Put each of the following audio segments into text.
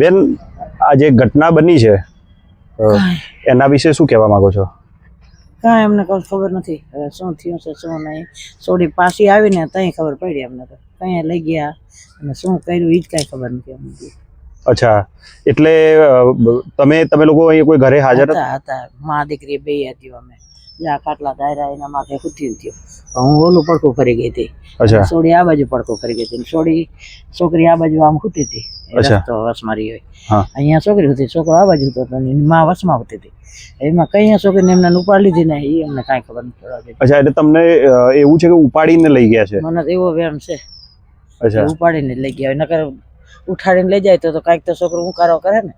બેન આ જે ઘટના બની છે એના વિશે શું કહેવા માંગો છો? કાંઈ અમને કોઈ ખબર નથી. હવે શું થયું છે શું નહીં. સોડી પાછી આવીને ત્યાં ખબર પડી અમને તો. ક્યાં લઈ ગયા અને શું કર્યું એ જ કાંઈ ખબર નથી અમને. અચ્છા. એટલે તમે તમે લોકો અહીંયા કોઈ ઘરે હાજર? હતા હતા. મા દીકરી બે હતી અમે. જ્યાં કાટલા દાયરા એના માથે ખૂટી થયો. હું ઓલું પડખું ફરી ગઈ હતી. સોડી આ બાજુ પડખું ફરી ગઈ હતી. સોડી છોકરી આ બાજુ આમ ખૂટી હતી. રસ્તો વસમારી હોય. અહીંયા છોકરી હતી છોકરો આ બાજુ હતો માં વસમાં હોતી હતી. એમાં કઈ છોકરીને એમને ઉપાડી લીધી ને એ અમને કાંઈ ખબર નથી પડવા અચ્છા એટલે તમને એવું છે કે ઉપાડીને લઈ ગયા છે? મને તો એવો વેમ છે. અચ્છા. ઉપાડીને લઈ ગયા નકર ઉઠાડીને લઈ જાય તો તો કાંઈક તો છોકરો ઉકારો કરે ને.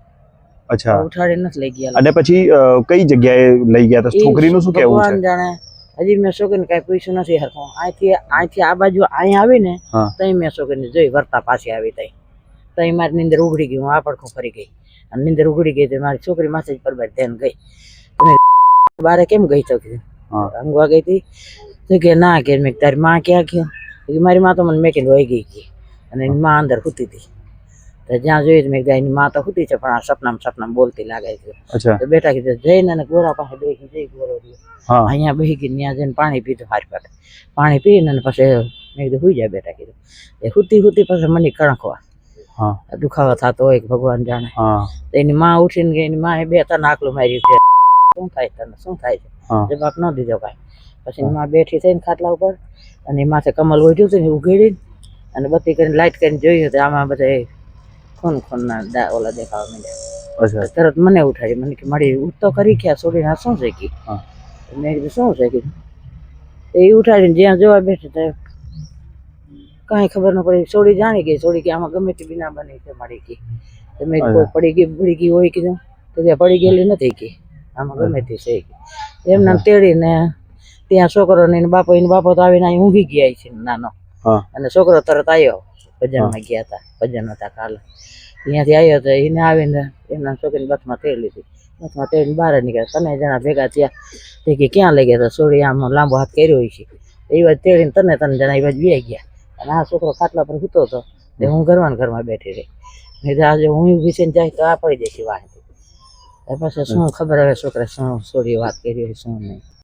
અચ્છા. ઉઠાડી નથી લઈ ગયા અને પછી કઈ જગ્યાએ લઈ ગયા? તો છોકરીનું શું કહેવું છે? જાણે. હજી મેં છોકરીને કઈ પૂછ્યું નથી હરખું. અહીંથી અહીંથી આ બાજુ અહીંયા આવીને તઈ મેં છોકરીને જોઈ વર્તા પાછી આવી તઈ. તઈ મારી નીંદર ઉઘડી ગઈ હું આ પડખું ફરી ગઈ. અને નીંદર ઉઘડી ગઈ તો મારી છોકરી માથે જ પરબાર ધ્યાન ગઈ. બારે કેમ ગઈ તો? કીધું. અંગવા ગઈ હતી તો કે ના કે મેં તારી માં ક્યાં ગયો? મારી માં તો મને મેકીને વહી ગઈ કે અને માં અંદર સૂતી હતી તો જ્યાં જોઈ મેં કીધું એની માં તો સૂતી છે પણ આ સપનામાં સપનામાં બોલતી લાગે છે. તો બેટા કીધું જઈને અને ગોરા પાસે બેસી જઈ ગોરો અહીંયા બેસી ગઈ ત્યાં જઈને પાણી પીધું હારી પાટે. પાણી પીને અને પછી મેં કીધું હુઈ જાય બેટા કીધું. એ સુતી સુતી પછી મને કણકવા દુખાવો થતો હોય ભગવાન જાણે. એની માં ઉઠીને ગઈ એની માં બે ત્રણ આકલું માર્યું છે. શું થાય તને? શું થાય છે? જવાબ ન દીધો ભાઈ પછી એની માં બેઠી થઈને ખાટલા ઉપર અને એ માથે કમલ ઓઢ્યું હતું ને ઉઘેડી અને બત્તી કરીને લાઇટ કરીને જોયું તો આમાં બધા ખૂન ખૂનના ના ઓલા દેખાવા માંડ્યા. તરત મને ઉઠાડી. મને કે મારી ઉઠ તો કરી ક્યાં? છોડીને આ શું છે કે મેં કીધું શું છે કીધું એ ઉઠાડીને જ્યાં જોવા બેઠે તો કાંઈ ખબર ન પડી. છોડી જાણી ગઈ. છોડી કે આમાં ગમે તે બિના બની છે મારી કે તમે પડી ગઈ પડી ગઈ હોય કીધું. તો ત્યાં પડી ગયેલી નથી કે આમાં ગમે તે છે કી. એમને આમ તેડીને ત્યાં છોકરો ને બાપો એને બાપો તો આવીને અહીં ઊંઘી ગયા છે નાનો. અને છોકરો તરત આવ્યો ભજનમાં ગયા હતા. ભજન હતા કાલે. ત્યાંથી આવ્યો તો એને આવીને એમના છોકરીને બસમાં તેડી લીધી. બસમાં તેડીને બહાર નીકળ્યા. તને જણા ભેગા થયા. તે કે ક્યાં લઈ ગયા તો સોડી આમ લાંબો હાથ કર્યો હોય છે. એ વાત તેડીને તને તને જણા એ બાજુ બે ગયા. અને આ છોકરો ખાટલા પર સૂતો હતો. તે હું ઘરમાં ને ઘરમાં બેઠી રહી. મેં કીધું આજે હું થઈને જાય તો આ પડી જશે વાંચી પછી શું ખબર હવે છોકરા શું સોડી વાત કરી હોય શું નહીં.